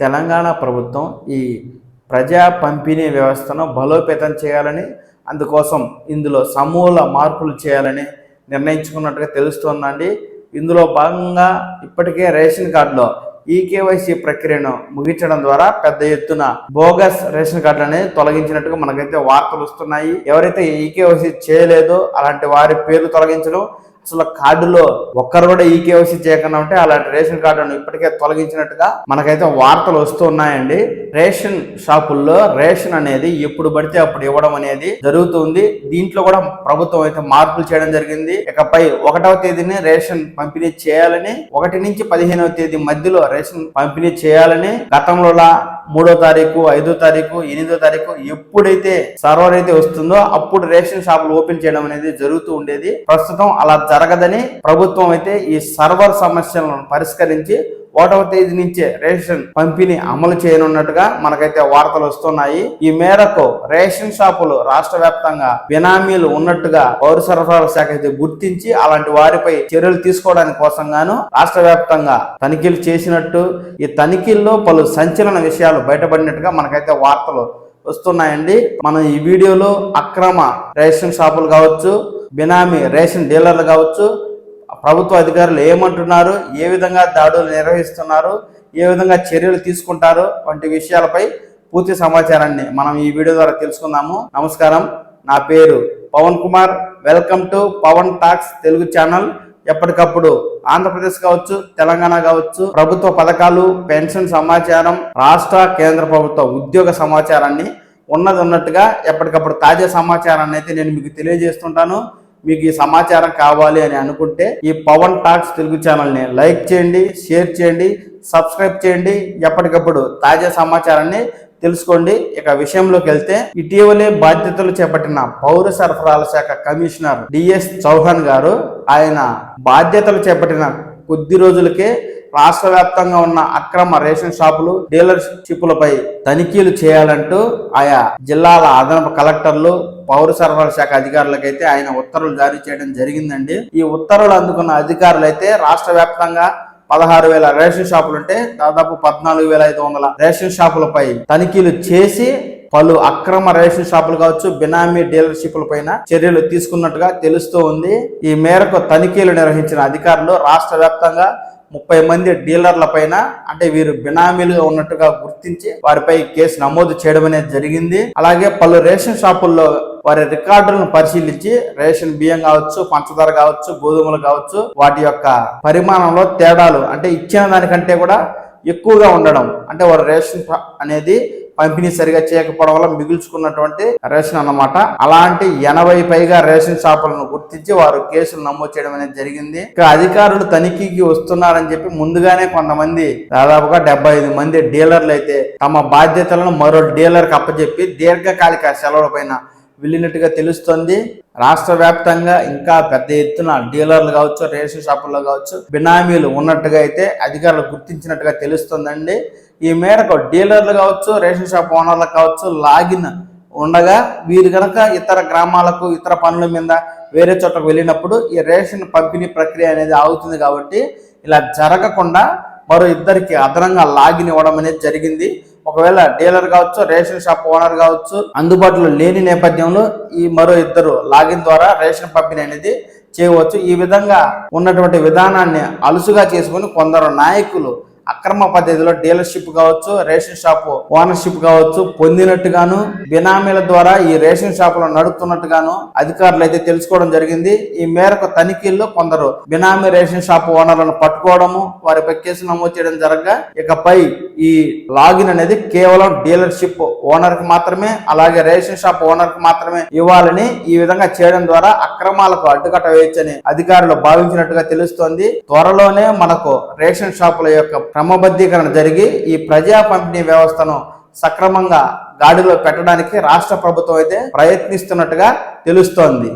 తెలంగాణ ప్రభుత్వం ఈ ప్రజా పంపిణీ వ్యవస్థను బలోపేతం చేయాలని అందుకోసం ఇందులో సమూల మార్పులు చేయాలని నిర్ణయించుకున్నట్టుగా తెలుస్తోందండి. ఇందులో భాగంగా ఇప్పటికే రేషన్ కార్డులో ఈకేవైసీ ప్రక్రియను ముగించడం ద్వారా పెద్ద ఎత్తున బోగస్ రేషన్ కార్డులు అనేది తొలగించినట్టుగా మనకైతే వార్తలు వస్తున్నాయి. ఎవరైతే ఈకేవైసీ చేయలేదో అలాంటి వారి పేర్లు తొలగించడం అసలు కార్డులో ఒక్కరు కూడా ఈ కేవైసీ చేయకుండా ఉంటే అలాంటి రేషన్ కార్డును ఇప్పటికే తొలగించినట్టుగా మనకైతే వార్తలు వస్తున్నాయండి రేషన్ షాపుల్లో రేషన్ అనేది ఎప్పుడు పడితే అప్పుడు ఇవ్వడం అనేది జరుగుతుంది. దీంట్లో కూడా ప్రభుత్వం అయితే మార్పులు చేయడం జరిగింది. ఇకపై ఒకటవ తేదీని రేషన్ పంపిణీ చేయాలని ఒకటి నుంచి పదిహేనవ తేదీ మధ్యలో రేషన్ పంపిణీ చేయాలని గతంలో మూడో తారీఖు ఐదో తారీఖు ఎనిమిదో తారీఖు ఎప్పుడైతే సర్వర్ అయితే వస్తుందో అప్పుడు రేషన్ షాపులు ఓపెన్ చేయడం అనేది జరుగుతూ ఉండేది. ప్రస్తుతం అలా జరగదని ప్రభుత్వం అయితే ఈ సర్వర్ సమస్యలను పరిష్కరించి ఒకటవ తేదీ నుంచే రేషన్ పంపిణీ అమలు చేయనున్నట్టుగా మనకైతే వార్తలు వస్తున్నాయి. ఈ మేరకు రేషన్ షాపులు రాష్ట్ర వ్యాప్తంగా బినామీలు ఉన్నట్టుగా పౌర సరఫరాల శాఖ అయితే గుర్తించి అలాంటి వారిపై చర్యలు తీసుకోవడానికి కోసం గాను రాష్ట్ర వ్యాప్తంగా తనిఖీలు చేసినట్టు ఈ తనిఖీల్లో పలు సంచలన విషయాలు బయటపడినట్టుగా మనకైతే వార్తలు వస్తున్నాయండి. మనం ఈ వీడియోలో అక్రమ రేషన్ షాపులు కావచ్చు బినామీ రేషన్ డీలర్లు కావచ్చు ప్రభుత్వ అధికారులు ఏమంటున్నారు? ఏ విధంగా దాడులు నిర్వహిస్తున్నారు? ఏ విధంగా చర్యలు తీసుకుంటారు? వంటి విషయాలపై పూర్తి సమాచారాన్ని మనం ఈ వీడియో ద్వారా తెలుసుకుందాము. నమస్కారం. నా పేరు Pavan Kumar. Welcome to Pavan talks Telugu channel. ఎప్పటికప్పుడు ఆంధ్రప్రదేశ్ కావచ్చు తెలంగాణ కావచ్చు ప్రభుత్వ పథకాలు పెన్షన్ సమాచారం రాష్ట్ర కేంద్ర ప్రభుత్వ ఉద్యోగ సమాచారాన్ని ఉన్నది ఉన్నట్టుగా ఎప్పటికప్పుడు తాజా సమాచారాన్ని అయితే నేను మీకు తెలియజేస్తుంటాను. మీకు ఈ సమాచారం కావాలి అని అనుకుంటే ఈ పవన్ టాక్స్ తెలుగు ఛానల్ని లైక్ చేయండి షేర్ చేయండి సబ్స్క్రైబ్ చేయండి. ఎప్పటికప్పుడు తాజా సమాచారాన్ని తెలుసుకోండి. ఇక విషయంలోకి వెళ్తే ఇటీవలే బాధ్యతలు చేపట్టిన పౌర సరఫరాల శాఖ కమిషనర్ డిఎస్ చౌహాన్ గారు ఆయన బాధ్యతలు చేపట్టిన కొద్ది రోజులకే రాష్ట్ర వ్యాప్తంగా ఉన్న అక్రమ రేషన్ షాపులు డీలర్షిప్లపై తనిఖీలు చేయాలంటూ ఆయా జిల్లాల అదనపు కలెక్టర్లు పౌర సరఫరా శాఖ అధికారులకైతే ఆయన ఉత్తర్వులు జారీ చేయడం జరిగిందండి. ఈ ఉత్తర్వులు అందుకున్న అధికారులు అయితే రాష్ట్ర వ్యాప్తంగా పదహారు వేల రేషన్ షాపులు ఉంటే దాదాపు పద్నాలుగు వేల ఐదు వందల రేషన్ షాపులపై తనిఖీలు చేసి పలు అక్రమ రేషన్ షాపులు కావచ్చు బినామీ డీలర్షిప్ల పైన చర్యలు తీసుకున్నట్టుగా తెలుస్తూ ఉంది. ఈ మేరకు తనిఖీలు నిర్వహించిన అధికారులు రాష్ట్ర వ్యాప్తంగా ముప్పై మంది డీలర్ల పైన అంటే వీరు బినామీలుగా ఉన్నట్టుగా గుర్తించి వారిపై కేసు నమోదు చేయడం అనేది జరిగింది. అలాగే పలు రేషన్ షాపుల్లో వారి రికార్డులను పరిశీలించి రేషన్ బియ్యం కావచ్చు పంచదార కావచ్చు గోధుమలు కావచ్చు వాటి యొక్క పరిమాణంలో తేడాలు అంటే ఇచ్చిన దానికంటే కూడా ఎక్కువగా ఉండడం. అంటే వారి రేషన్ అనేది పంపిణీ సరిగా చేయకపోవడం వల్ల మిగుల్చుకున్నటువంటి రేషన్ అన్నమాట. అలాంటి ఎనభై పైగా రేషన్ షాపులను గుర్తించి వారు కేసులు నమోదు చేయడం అనేది జరిగింది. ఇక అధికారులు తనిఖీకి వస్తున్నారని చెప్పి ముందుగానే కొంతమంది దాదాపుగా డెబ్బై ఐదు మంది డీలర్లు అయితే తమ బాధ్యతలను మరో డీలర్కి అప్పచెప్పి దీర్ఘకాలిక సెలవుల పైన వెళ్ళినట్టుగా తెలుస్తోంది. రాష్ట్ర వ్యాప్తంగా ఇంకా పెద్ద ఎత్తున డీలర్లు కావచ్చు రేషన్ షాపుల్లో కావచ్చు బినామీలు ఉన్నట్టుగా అయితే అధికారులు గుర్తించినట్టుగా తెలుస్తుందండి. ఈ మేరకు డీలర్లు కావచ్చు రేషన్ షాప్ ఓనర్లు కావచ్చు లాగిన్ ఉండగా వీరు కనుక ఇతర గ్రామాలకు ఇతర పనుల మీద వేరే చోటకు వెళ్ళినప్పుడు ఈ రేషన్ పంపిణీ ప్రక్రియ అనేది ఆగుతుంది కాబట్టి ఇలా జరగకుండా మరో ఇద్దరికి అదనంగా లాగిన్ ఇవ్వడం అనేది జరిగింది. ఒకవేళ డీలర్ కావచ్చు రేషన్ షాప్ ఓనర్ కావచ్చు అందుబాటులో లేని నేపథ్యంలో ఈ మరో ఇద్దరు లాగిన్ ద్వారా రేషన్ పంపిణీ అనేది చేయవచ్చు. ఈ విధంగా ఉన్నటువంటి విధానాన్ని అలుసుగా చేసుకుని కొందరు నాయకులు అక్రమ పద్ధతిలో డీలర్షిప్ కావచ్చు రేషన్ షాప్ ఓనర్షిప్ కావచ్చు పొందినట్టుగాను బినామీల ద్వారా ఈ రేషన్ షాపులు నడుపుతున్నట్టుగాను అధికారులు అయితే తెలుసుకోవడం జరిగింది. ఈ మేరకు తనిఖీల్లో కొందరు బినామీ రేషన్ షాప్ ఓనర్లను పట్టుకోవడము వారిపై కేసు నమోదు చేయడం జరగగా ఇకపై ఈ లాగిన్ అనేది కేవలం డీలర్షిప్ ఓనర్కి మాత్రమే అలాగే రేషన్ షాప్ ఓనర్కి మాత్రమే ఇవ్వాలని ఈ విధంగా చేయడం ద్వారా అక్రమాలకు అడ్డుకట్ట వేయొచ్చని అధికారులు భావించినట్టుగా తెలుస్తోంది. త్వరలోనే మనకు రేషన్ షాపుల యొక్క క్రమబద్ధీకరణ జరిగి ఈ ప్రజా పంపిణీ వ్యవస్థను సక్రమంగా గాడిలో పెట్టడానికి రాష్ట్ర ప్రభుత్వం అయితే ప్రయత్నిస్తున్నట్టుగా తెలుస్తోంది.